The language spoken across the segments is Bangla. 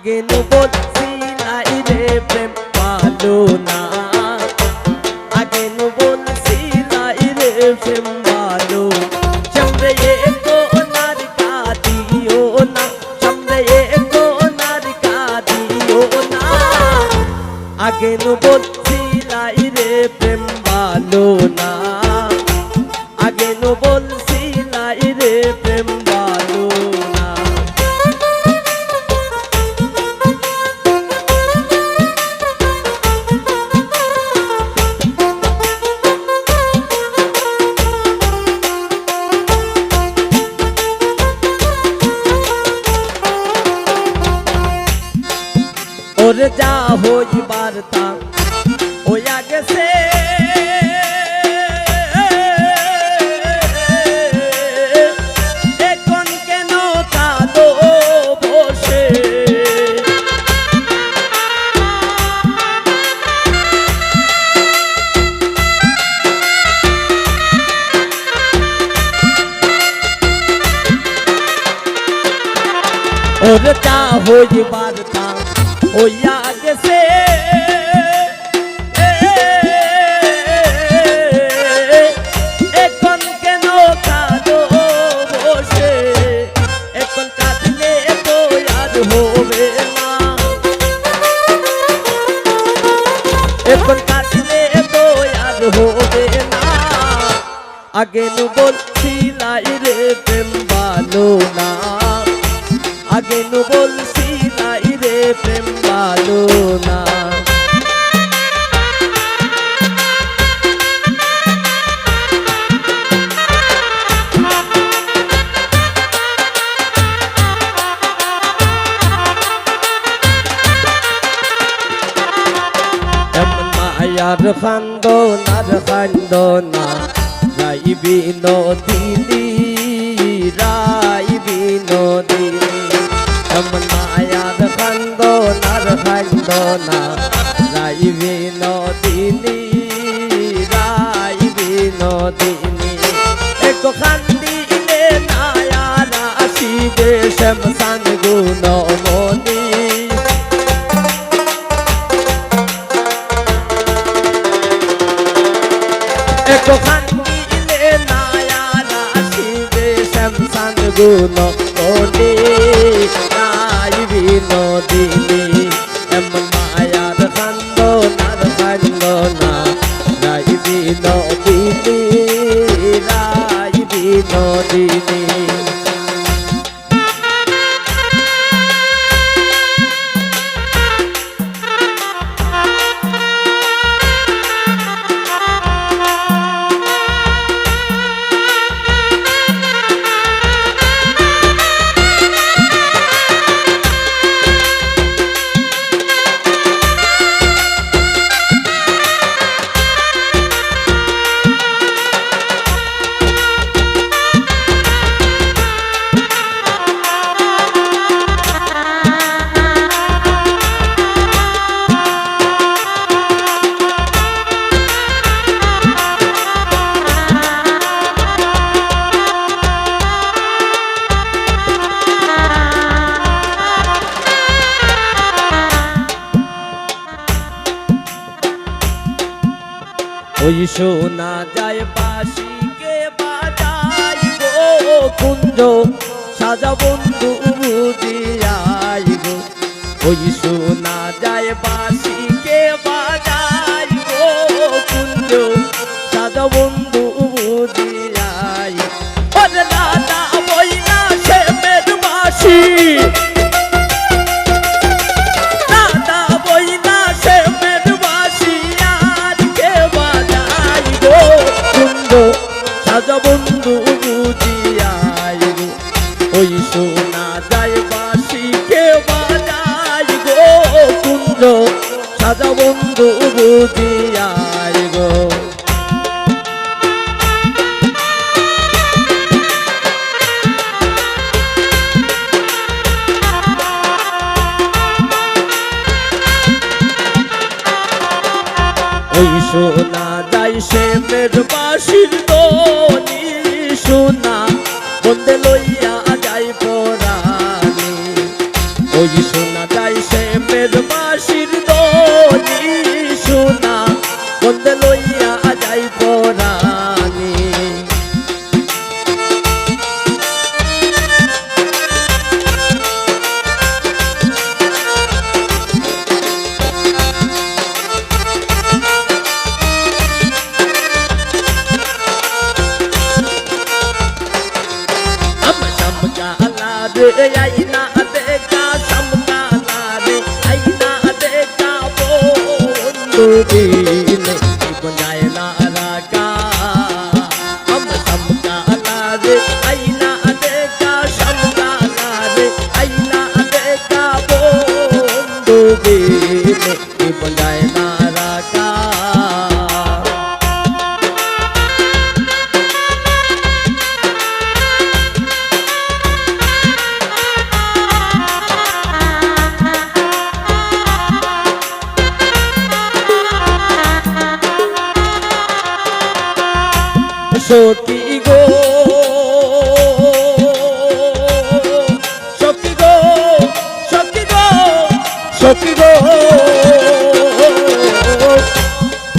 আগে নু বলছিলাই রে প্রেম পালো না। আগে নু বলছিলাই রে প্রেম পালো সামনে তো নার কাঁদিও না। সামনে তো নার কাঁদিও না। আগে নু কাঁদলে তো আর হবে না। আগে নু। বলছিলাই রে আগে নু বলছিলাই রে প্রেম ভালো না মায়ার খান্দ নার খান্দ না রাইবি নদিনী গুণ কোনি তাই বিনোদিনী। এমন মায়ার খান্দ নার ওই শোনা যায় বাসিকে বাজাই গো, কুঞ্জ। সাজা বন্ধু বুঝিয়াই গো। ওই শোনা যায় বাসিকে শোনা যায় বাসি কে বাজাই গো কুঞ্জ সাজা বন্ধু বুঝিয়াই গো। সোনা যাই সে মের বাসির দনি সোনা বন্দে লইয়া যাই পরাণে Yeah, yeah, yeah. be সখী গো। সখী গো সখী গো সখী গো।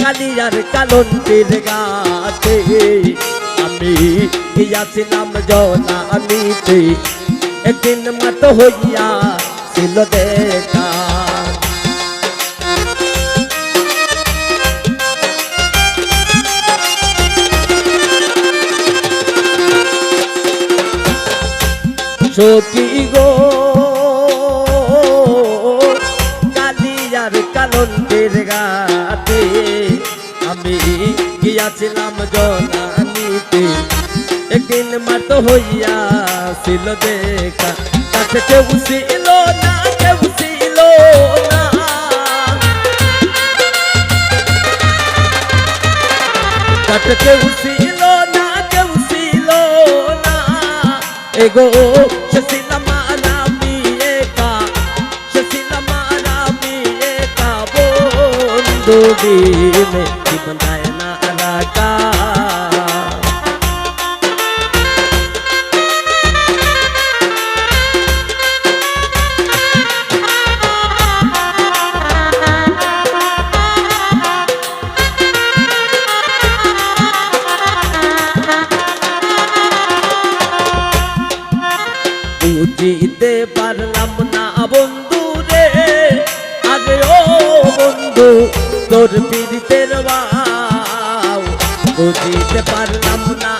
কালিয়ার কালন্দির গাতে আমি গিয়াছিলাম জনা আনিতে একদিন মত হইয়া ছিল দেখা সখী গো। কালিয়ার কালন্দের গাতে আমি গিয়াছিলাম জনানিতে। একদিন মাত হইয়া ছিল দেখা, কাছে কেউ ছিল না, কেউ ছিল না। কাছে কেউ ছিল না, কেউ ছিল না। এগো বন্ধু দিনে জীবন যায় না রাখা বুঝিতে পারলাম না বন্ধু রে আরে ও বন্ধু তোর পীড়িতের বাউ বুঝিতে পারলাম না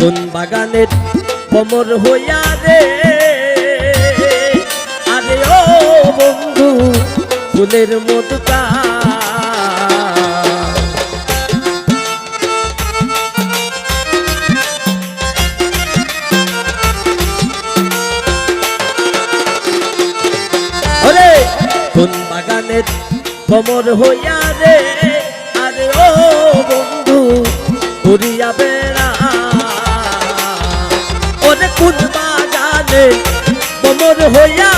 কোন বাগানের কমর হইয়া রে। আরে ও বন্ধু, ফুলের বাগানের কমর হইয়া রে। আরে ও বন্ধু ঘুরিয়া বেড়া। ওরে কোন বাগানে কমর হইয়া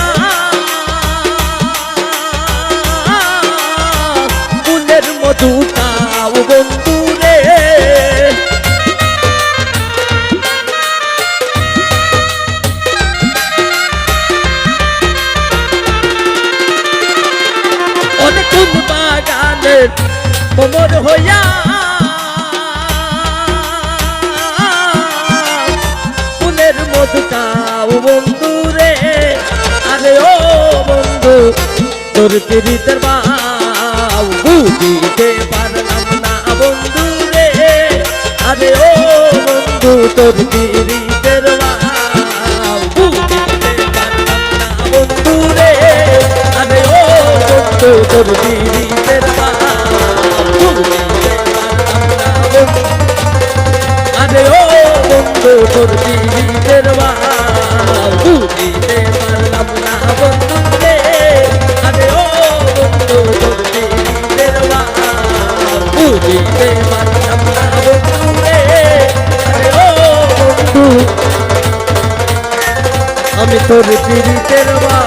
তোর পিড়িতের বাউ বুঝিতে পারলাম না বন্ধু রে। আরে ও বন্ধু, তোর পিড়িতের বাউ বুঝিতে পারলাম না বন্ধু রে। আরে ও বন্ধু, তোর পিড়িতের তোর পিড়িতের বাউ